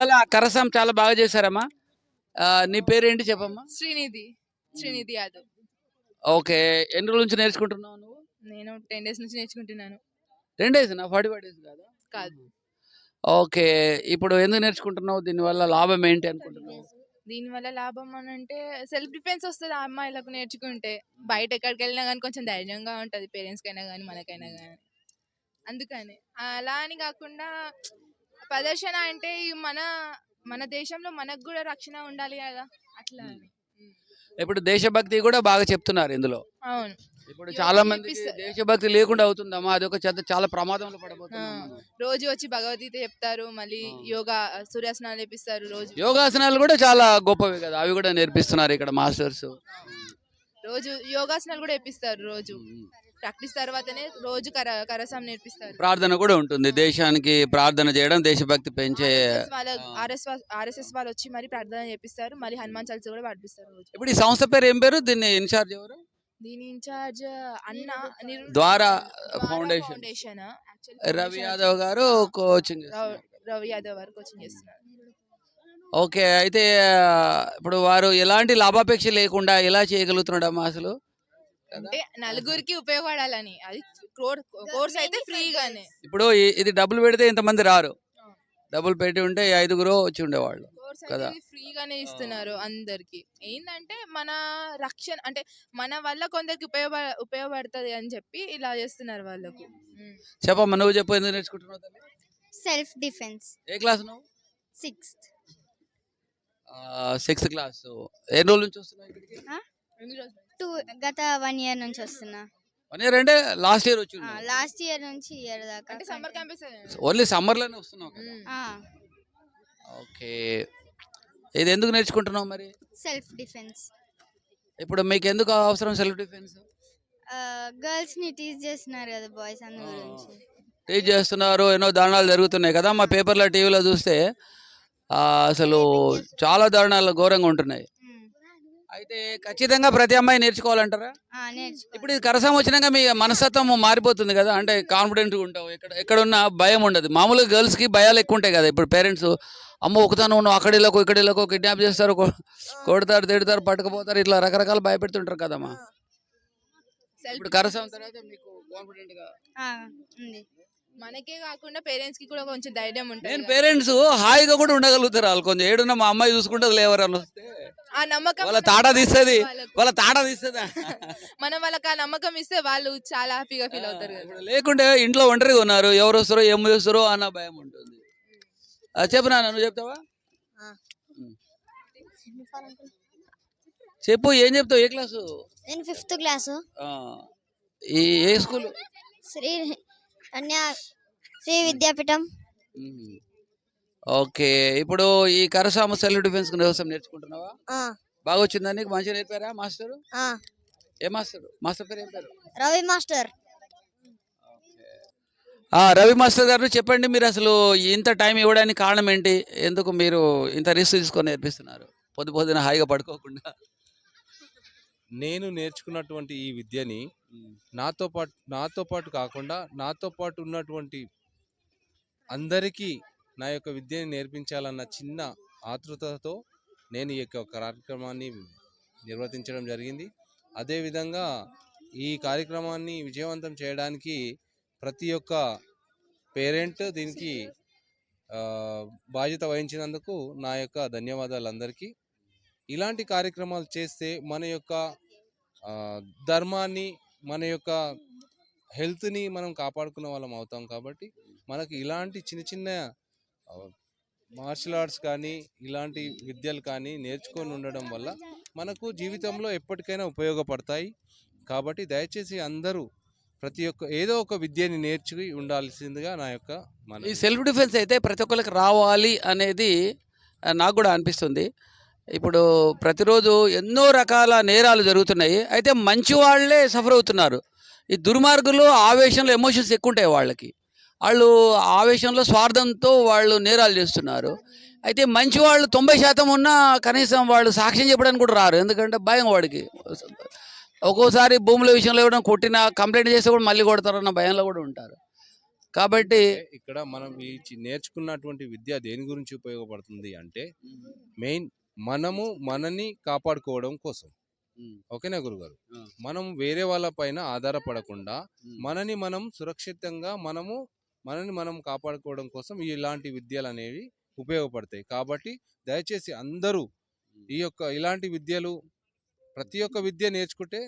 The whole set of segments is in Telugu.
అలా కరసం చాలా బాగా చేశారమ్మా. నీ పేరేంటి చెప్పమ్మా? శ్రీనిధి. శ్రీనిధి యాదవ్. ఓకే ఎన్ని రోజుల నుంచి నేర్చుకుంటున్నావు నువ్వు? నేను టెన్ డేస్ నుంచి నేర్చుకుంటున్నాను. టెన్ డేస్ నా? ఫార్టీ ఫైవ్ డేస్ కాదా? కాదు. ఓకే ఇప్పుడు ఎందుకు నేర్చుకుంటున్నావు? దీనివల్ల లాభం ఏంటి అనుకుంటున్నావు? దీనివల్ల లాభం అని అంటే సెల్ఫ్ డిఫెన్స్ వస్తుంది ఆ అమ్మాయిలకు నేర్చుకుంటే. బయట ఎక్కడికి వెళ్ళినా కానీ కొంచెం ధైర్యంగా ఉంటుంది పేరెంట్స్కైనా కానీ మనకైనా కానీ. అందుకని. అలా అని కాకుండా ప్రదర్శన అంటే ఈ మన మన దేశంలో మనకు కూడా రక్షణ ఉండాలి కదా? అట్లా అని. ఇప్పుడు దేశభక్తి కూడా బాగా చెప్తున్నారు ఇందులో. అవును. ఇప్పుడు చాలా మంది. దేశభక్తి లేకుండా అవుతుందమ్మా అది ఒక చెత్త చాలా ప్రమాదంలో ఆ, పడబోతున్నాం మనం. రోజు వచ్చి భగవద్గీత చెప్తారు మళ్ళీ ఆ. యోగా సూర్యాసనాలు నేర్పిస్తారు రోజు. యోగాసనాలు కూడా చాలా గొప్పవి కదా అవి కూడా నేర్పిస్తున్నారు ఇక్కడ మాస్టర్స్. రోజు యోగాసనాలు కూడా నేర్పిస్తారు రోజు. ప్రాక్టీస్ తర్వాతనే రోజు కర కరసం నేర్పిస్తారు. ప్రార్థన కూడా ఉంటుంది. దేశానికి ప్రార్థన చేయడం దేశభక్తి పెంచే వాళ్ళ ఆర్ఎస్ఎస్ వాళ్ళు వచ్చి మరి ప్రార్థన చేపిస్తారు. మళ్ళీ హనుమాన్ చాలీసా కూడా పాటిస్తారు రోజు. ఇప్పుడు ఈ సంస్థ పేరు ఏం పేరు? దీన్ని ఇన్ఛార్జ్ ఎవరు? దీని ఇన్ఛార్జ్ అన్న నిరు- ద్వారా foundation. Foundation. Actually Ravi Yadav గారు కోచింగ్ రవి- రవి యాదవ్ గారు కోచింగ్ చేస్తున్నారు. ఓకే అయితే ఆ, ఇప్పుడు వారు ఎలాంటి లాభాపేక్ష లేకుండా ఎలా చేయగలుగుతున్నాడమ్మా అసలు? అంటే నలుగురికి ఉపయోగపడాలని. అది కోర్స్ అయితే ఫ్రీగానే. ఇప్పుడు ఇది డబ్బులు పెడితే ఇంతమంది రారు. డబ్బులు పెట్టి ఉంటే ఐదుగురు వచ్చి ఉండేవాళ్ళు కోర్స్ కదా. ఫ్రీగానే ఇస్తున్నారు అందరికి. ఏంటంటే మన రక్షణ అంటే మన వల్ల కొందరికి ఉపయోగ ఉపయోగపడుతుంది అని చెప్పి ఇలా చేస్తున్నారు వాళ్ళకు. చెప్పమ్మా నువ్వు చెప్పు ఎందుకు నేర్చుకుంటున్నావు? సెల్ఫ్ డిఫెన్స్ ఏ క్లాస్ నువ్వు? Sixth sixth class. ఎన్ని రోజుల నుంచి వస్తున్నావు ఇక్కడికి? ఎన్ని రోజులు? టూ గత వన్ ఇయర్ నుంచి వస్తున్నా. వన్ ఇయర్ అంటే లాస్ట్ ఇయర్ వచ్చి లాస్ట్ ఇయర్ నుంచి ఇయర్ దాకా అంటే సమ్మర్ క్యాంపస్ ఓన్లీ సమ్మర్లోనే వస్తున్నావు కదా? ఆ, ఓకే. ఇది ఎందుకు నేర్చుకుంటున్నావు మరి? Self defence. ఇప్పుడు మీకు ఎందుకు అవసరం సెల్ఫ్ డిఫెన్స్? గర్ల్స్ని టీచ్ చేస్తున్నారు కదా బాయ్స్ అందు గురించి. టీచ్ చేస్తున్నారు ఎన్నో దారుణాలు జరుగుతున్నాయి కదా. మా పేపర్లో టీవీలో చూస్తే ఆ, అసలు చాలా దారుణాలు ఘోరంగా ఉంటున్నాయి. అయితే ఖచ్చితంగా ప్రతి అమ్మాయి నేర్చుకోవాలంటారా? ఇప్పుడు ఇది కరసం వచ్చినాక మీ మనస్తత్వం మారిపోతుంది కదా అంటే కాన్ఫిడెంట్గా ఉంటావు. ఎక్కడ ఎక్కడ ఉన్న భయం ఉండదు. మామూలుగా గర్ల్స్కి భయాలు ఎక్కువ ఉంటాయి కదా ఇప్పుడు పేరెంట్స్ అమ్మ ఒకతాను నువ్వు అక్కడ ఇళ్ళకో ఇక్కడ ఇళ్ళకో కిడ్నాప్ చేస్తారు కొ- కొడతారు తిడతారు పట్టుకుపోతారు ఇట్లా రకరకాల భయపెడుతుంటారు కదమ్మా. ఇప్పుడు కరసం తర్వాత మీకు కాన్ఫిడెంట్గా మనకే కాకుండా పేరెంట్స్కి కూడా కొంచెం ధైర్యం ఉంటుంది నేను. పేరెంట్స్ హాయిగా కూడా ఉండగలుగుతారు వాళ్ళు. కొంచెం ఏడున్న మా అమ్మాయి చూసుకుంటుంది లేవరు అని వస్తే ఆ నమ్మకం వాళ్ళ తాట తీస్తుంది. వాళ్ళ తాట తీస్తుంది మనం వాళ్ళకి ఆ నమ్మకం ఇస్తే వాళ్ళు చాలా హ్యాపీగా ఫీల్ అవుతారు కదా. లేకుంటే ఇంట్లో ఒంటరిగా ఉన్నారు ఎవరు వస్తారో ఏం చేస్తారో అన్న భయం ఉంటుంది. చెప్పు నాన్న నువ్వు చెప్తావా. చెప్పు ఏం చెప్తావు? ఏ క్లాసు? నేను ఫిఫ్త్ క్లాసు. ఆ, ఈ ఏ స్కూల్? శ్రీ కన్యా శ్రీ విద్యాపీఠం. ఓకే. ఇప్పుడు ఈ కరసామ సెల్ఫ్ డిఫెన్స్ కోసం నేర్చుకుంటున్నావా? బాగా వచ్చిందా నీకు? మంచిగా నేర్పారా మాస్టర్? ఏ మాస్టర్? మాస్టర్ పేరు ఏం పేరు? రవి మాస్టర్. ఆ, రవి మాస్టర్ గారు చెప్పండి మీరు అసలు ఇంత టైం ఇవ్వడానికి కారణం ఏంటి? ఎందుకు మీరు ఇంత రిస్క్ తీసుకొని నేర్పిస్తున్నారు? పొద్దు పొద్దున హాయిగా పడుకోకుండా. నేను నేర్చుకున్నటువంటి ఈ విద్యని నాతో పాటు నాతో పాటు కాకుండా నాతో పాటు ఉన్నటువంటి అందరికీ నా యొక్క విద్యని నేర్పించాలన్న చిన్న ఆతృతతో నేను ఈ యొక్క కార్యక్రమాన్ని నిర్వర్తించడం జరిగింది. అదేవిధంగా ఈ కార్యక్రమాన్ని విజయవంతం చేయడానికి ప్రతి ఒక్క పేరెంట్ దీనికి బాధ్యత వహించినందుకు నా యొక్క ధన్యవాదాలు అందరికీ ఇలాంటి కార్యక్రమాలు చేస్తే మన యొక్క ధర్మాన్ని మన యొక్క హెల్త్ని మనం కాపాడుకున్న వాళ్ళం అవుతాం కాబట్టి మనకి ఇలాంటి చిన్న చిన్న మార్షల్ ఆర్ట్స్ కానీ ఇలాంటి విద్యలు కానీ నేర్చుకొని ఉండడం వల్ల మనకు జీవితంలో ఎప్పటికైనా ఉపయోగపడతాయి. కాబట్టి దయచేసి అందరూ ప్రతి ఒక్క ఏదో ఒక విద్యని నేర్చుకు ఉండాల్సిందిగా నా యొక్క ఈ సెల్ఫ్ డిఫెన్స్ అయితే ప్రతి ఒక్కరికి రావాలి అనేది నాకు కూడా అనిపిస్తుంది. ఇప్పుడు ప్రతిరోజు ఎన్నో రకాల నేరాలు జరుగుతున్నాయి. అయితే మంచి వాళ్ళే సఫర్ అవుతున్నారు. ఈ దుర్మార్గులు ఆవేశంలో ఎమోషన్స్ ఎక్కువ ఉంటాయి వాళ్ళకి. వాళ్ళు ఆవేశంలో స్వార్థంతో వాళ్ళు నేరాలు చేస్తున్నారు. అయితే మంచి వాళ్ళు తొంభై శాతం ఉన్నా కనీసం వాళ్ళు సాక్ష్యం చెప్పడానికి కూడా రారు. ఎందుకంటే భయం వాడికి. ఒక్కోసారి భూముల విషయంలో కూడా కొట్టినా కంప్లైంట్ చేస్తే కూడా మళ్ళీ కొడతారన్న భయంలో కూడా ఉంటారు. కాబట్టి ఇక్కడ మనం ఈ నేర్చుకున్నటువంటి విద్య దేని గురించి ఉపయోగపడుతుంది అంటే మెయిన్ మనము మనని కాపాడుకోవడం కోసం. ఓకేనా గురుగారు. మనం వేరే వాళ్ళ పైన ఆధారపడకుండా మనని మనం సురక్షితంగా మనము మనని మనం కాపాడుకోవడం కోసం ఇలాంటి విద్యలు అనేవి ఉపయోగపడతాయి. కాబట్టి దయచేసి అందరూ ఈ యొక్క ఇలాంటి విద్యలు ప్రతి ఒక్క విద్య నేర్చుకుంటే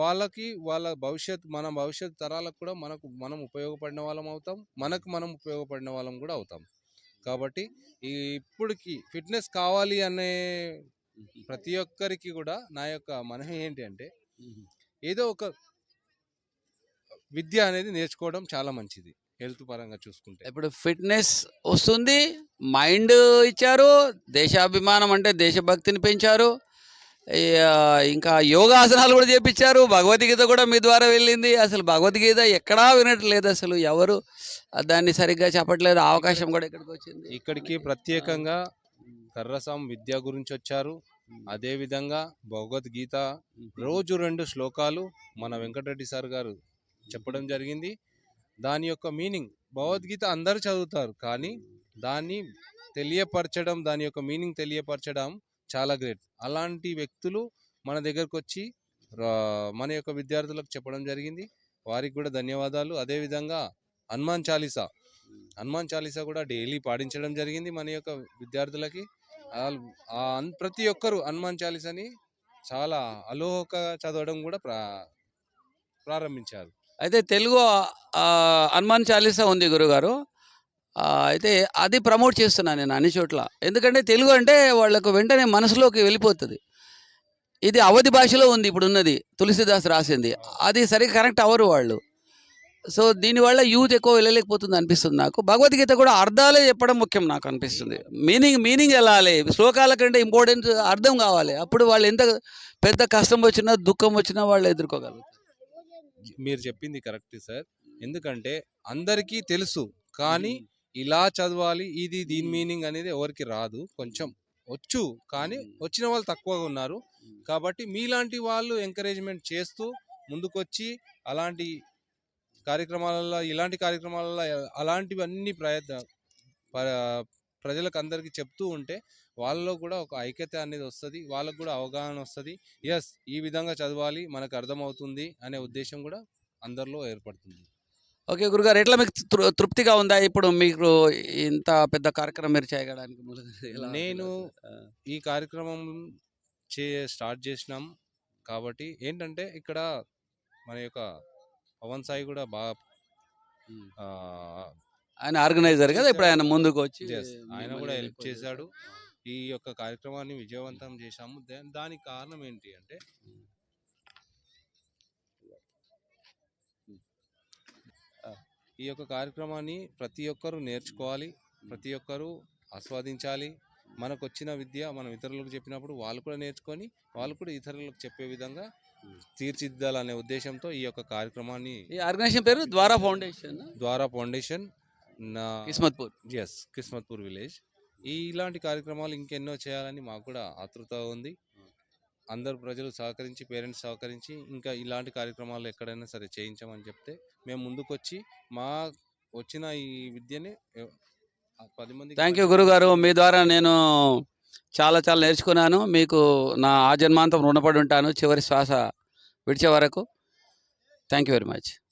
వాళ్ళకి వాళ్ళ భవిష్యత్ మన భవిష్యత్ తరాలకు కూడా మనకు మనం ఉపయోగపడిన వాళ్ళం అవుతాం మనకు మనం ఉపయోగపడిన వాళ్ళం కూడా అవుతాం. కాబట్టి ఈ ఇప్పటికి ఫిట్నెస్ కావాలి అనే ప్రతి ఒక్కరికి కూడా నా యొక్క మనహం ఏంటి అంటే ఏదో ఒక విద్య అనేది నేర్చుకోవడం చాలా మంచిది. హెల్త్ పరంగా చూసుకుంటే. ఇప్పుడు ఫిట్నెస్ వస్తుంది మైండ్ ఇచ్చారు దేశాభిమానం అంటే దేశభక్తిని పెంచారు ఇంకా యోగాసనాలు కూడా చేపించారు భగవద్గీత కూడా మీ ద్వారా వెళ్ళింది అసలు భగవద్గీత ఎక్కడా వినట్లేదు అసలు ఎవరు దాన్ని సరిగ్గా చెప్పట్లేదు అవకాశం కూడా ఇక్కడికి వచ్చింది. ఇక్కడికి ప్రత్యేకంగా కర్రసాం విద్య గురించి వచ్చారు అదే విధంగా భగవద్గీత రోజు రెండు శ్లోకాలు మన వెంకటరెడ్డి సార్ గారు చెప్పడం జరిగింది దాని యొక్క మీనింగ్ భగవద్గీత అందరూ చదువుతారు. కానీ దాన్ని తెలియపరచడం దాని యొక్క మీనింగ్ తెలియపరచడం చాలా గ్రేట్. అలాంటి వ్యక్తులు మన దగ్గరకు వచ్చి మన యొక్క విద్యార్థులకు చెప్పడం జరిగింది. వారికి కూడా ధన్యవాదాలు. అదేవిధంగా హనుమాన్ చాలీసా. హనుమాన్ చాలీసా కూడా డైలీ పాటించడం జరిగింది మన యొక్క విద్యార్థులకి. ప్రతి ఒక్కరు హనుమాన్ చాలీసాని చాలా అలోహక చదవడం కూడా ప్రా ప్రారంభించారు. అయితే తెలుగు హనుమాన్ చాలీసా ఉంది గురుగారు. అయితే అది ప్రమోట్ చేస్తున్నాను నేను అన్ని చోట్ల. ఎందుకంటే తెలుగు అంటే వాళ్ళకు వెంటనే మనసులోకి వెళ్ళిపోతుంది. ఇది అవధి భాషలో ఉంది ఇప్పుడు ఉన్నది తులసిదాస్ రాసింది. అది సరిగ్గా కరెక్ట్ అవ్వరు వాళ్ళు. సో దీనివల్ల యూత్ ఎక్కువ వెళ్ళలేకపోతుంది అనిపిస్తుంది నాకు. భగవద్గీత కూడా అర్థాలే చెప్పడం ముఖ్యం నాకు అనిపిస్తుంది. మీనింగ్ మీనింగ్ వెళ్ళాలి. శ్లోకాల కంటే ఇంపార్టెంట్ అర్థం కావాలి. అప్పుడు వాళ్ళు ఎంత పెద్ద కష్టం వచ్చినా దుఃఖం వచ్చినా వాళ్ళు ఎదుర్కోగలుగుతారు. మీరు చెప్పింది కరెక్ట్ సార్. ఎందుకంటే అందరికీ తెలుసు. కానీ ఇలా చదవాలి ఇది దీని మీనింగ్ అనేది ఎవరికి రాదు. కొంచెం వచ్చు. కానీ వచ్చిన వాళ్ళు తక్కువగా ఉన్నారు. కాబట్టి మీలాంటి వాళ్ళు ఎంకరేజ్మెంట్ చేస్తూ ముందుకొచ్చి అలాంటి కార్యక్రమాలలో ఇలాంటి కార్యక్రమాలలో అలాంటివన్నీ ప్రయత్న ప- ప్రజలకు అందరికీ చెప్తూ ఉంటే వాళ్ళలో కూడా ఒక ఐక్యత అనేది వస్తుంది వాళ్ళకు కూడా అవగాహన వస్తుంది. ఎస్ ఈ విధంగా చదవాలి మనకు అర్థమవుతుంది అనే ఉద్దేశం కూడా అందరిలో ఏర్పడుతుంది. ఓకే గురుగారు ఎట్లా మీకు తృప్తిగా ఉందా ఇప్పుడు మీకు ఇంత పెద్ద కార్యక్రమం మీరు చేయడానికి నేను ఈ కార్యక్రమం చే స్టార్ట్ చేసినాం కాబట్టి ఏంటంటే ఇక్కడ మన యొక్క పవన్ సాయి కూడా బాగా ఆయన ఆర్గనైజర్ కదా ఇప్పుడు ఆయన ముందుకు వచ్చి ఆయన కూడా హెల్ప్ చేశాడు. ఈ యొక్క కార్యక్రమాన్ని విజయవంతం చేశాము. దానికి కారణం ఏంటి అంటే ఈ యొక్క కార్యక్రమాన్ని ప్రతి ఒక్కరూ నేర్చుకోవాలి ప్రతి ఒక్కరూ ఆస్వాదించాలి. మనకు వచ్చిన విద్య మనం ఇతరులకు చెప్పినప్పుడు వాళ్ళు కూడా నేర్చుకొని వాళ్ళు కూడా ఇతరులకు చెప్పే విధంగా తీర్చిదిద్దాలనే ఉద్దేశంతో ఈ యొక్క కార్యక్రమాన్ని ఈ ఆర్గనైజేషన్ పేరు ద్వారా ఫౌండేషన్. ద్వారా ఫౌండేషన్ నా కిస్మత్పూర్. Yes Kismatpur village. ఈ ఇలాంటి కార్యక్రమాలు ఇంకెన్నో చేయాలని మాకు కూడా ఆతృత ఉంది. అందరు ప్రజలు సహకరించి పేరెంట్స్ సహకరించి ఇంకా ఇలాంటి కార్యక్రమాలు ఎక్కడైనా సరే చేయించమని చెప్తే మేము ముందుకొచ్చి మా వచ్చిన ఈ విద్యని ఎ- ఆ పది మంది థ్యాంక్ యూ గురుగారు. మీ ద్వారా నేను చాలా చాలా నేర్చుకున్నాను. మీకు నా ఆజన్మాంతం రుణపడి ఉంటాను. చివరి శ్వాస విడిచే వరకు. Thank you very much